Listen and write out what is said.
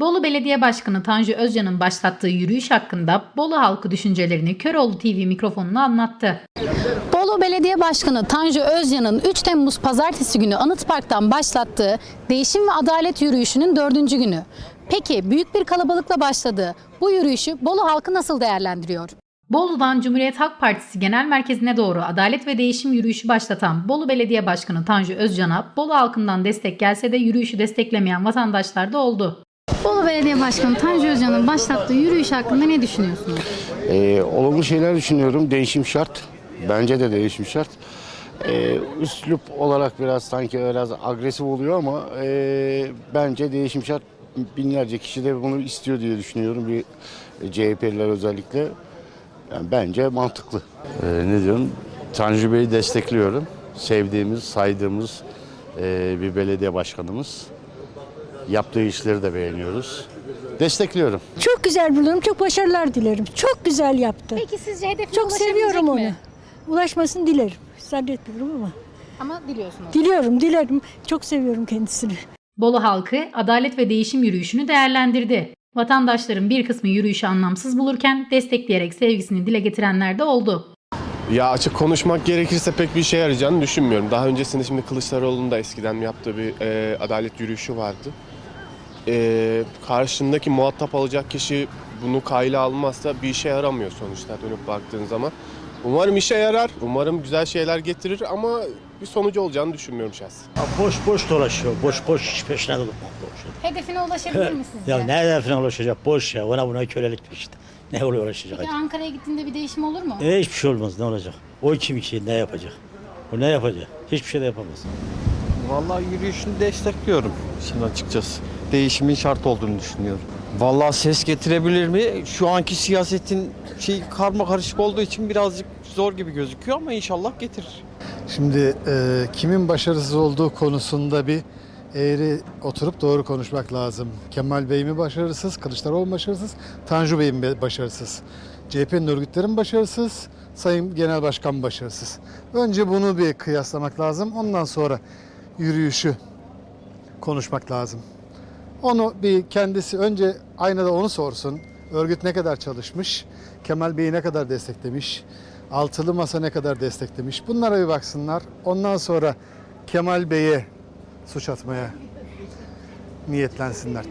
Bolu Belediye Başkanı Tanju Özcan'ın başlattığı yürüyüş hakkında Bolu halkı düşüncelerini Köroğlu TV mikrofonuna anlattı. Bolu Belediye Başkanı Tanju Özcan'ın 3 Temmuz Pazartesi günü Anıt Park'tan başlattığı Değişim ve Adalet yürüyüşünün dördüncü günü. Peki büyük bir kalabalıkla başladığı bu yürüyüşü Bolu halkı nasıl değerlendiriyor? Bolu'dan Cumhuriyet Halk Partisi Genel Merkezi'ne doğru Adalet ve Değişim yürüyüşü başlatan Bolu Belediye Başkanı Tanju Özcan'a Bolu halkından destek gelse de yürüyüşü desteklemeyen vatandaşlar da oldu. Bolu Belediye Başkanı Tanju Özcan'ın başlattığı yürüyüş hakkında ne düşünüyorsunuz? Ee, olumlu şeyler düşünüyorum. Değişim şart. Bence de değişim şart. Ee, üslup olarak biraz sanki biraz agresif oluyor ama ee, bence değişim şart. Binlerce kişi de bunu istiyor diye düşünüyorum. Bir CHP'liler özellikle. Yani bence mantıklı. Ee, ne diyorum? Tanju Bey'i destekliyorum. Sevdiğimiz, saydığımız e, bir belediye başkanımız. Yaptığı işleri de beğeniyoruz. Destekliyorum. Çok güzel buluyorum. Çok başarılar dilerim. Çok güzel yaptı. Peki sizce hedefine Çok seviyorum onu. mi? Ulaşmasını dilerim. Zannetmiyorum ama. Ama diliyorsunuz. Diliyorum, dilerim. Çok seviyorum kendisini. Bolu halkı Adalet ve Değişim yürüyüşünü değerlendirdi. Vatandaşların bir kısmı yürüyüşü anlamsız bulurken destekleyerek sevgisini dile getirenler de oldu. Ya açık konuşmak gerekirse pek bir işe yarayacağını düşünmüyorum. Daha öncesinde şimdi Kılıçdaroğlu'nun da eskiden yaptığı bir e, adalet yürüyüşü vardı. E, karşındaki muhatap alacak kişi bunu kayla almazsa bir işe yaramıyor sonuçta dönüp baktığın zaman. Umarım işe yarar, umarım güzel şeyler getirir ama bir sonucu olacağını düşünmüyorum şahsen. Ya boş boş dolaşıyor. Boş boş hiç peşine dolaşıyor. Hedefine ulaşabilir mi sizce? Ya ne hedefine ulaşacak? Boş ya. Ona buna kölelik işte. Ne oluyor uğraşacak? Peki Ankara'ya gittiğinde bir değişim olur mu? E, hiçbir şey olmaz. Ne olacak? O kim ki ne yapacak? O ne yapacak? Hiçbir şey de yapamaz. Vallahi yürüyüşünü destekliyorum şimdi açıkçası. Değişimin şart olduğunu düşünüyorum. Vallahi ses getirebilir mi? Şu anki siyasetin şey karma karışık olduğu için birazcık zor gibi gözüküyor ama inşallah getirir. Şimdi e, kimin başarısız olduğu konusunda bir eğri oturup doğru konuşmak lazım. Kemal Bey mi başarısız, Kılıçdaroğlu mu başarısız, Tanju Bey mi başarısız? CHP'nin örgütleri mi başarısız, Sayın Genel Başkan mı başarısız? Önce bunu bir kıyaslamak lazım. Ondan sonra yürüyüşü konuşmak lazım. Onu bir kendisi önce aynada onu sorsun. Örgüt ne kadar çalışmış? Kemal Bey'i ne kadar desteklemiş? Altılı Masa ne kadar desteklemiş? Bunlara bir baksınlar. Ondan sonra Kemal Bey'e suç atmaya niyetlensinler.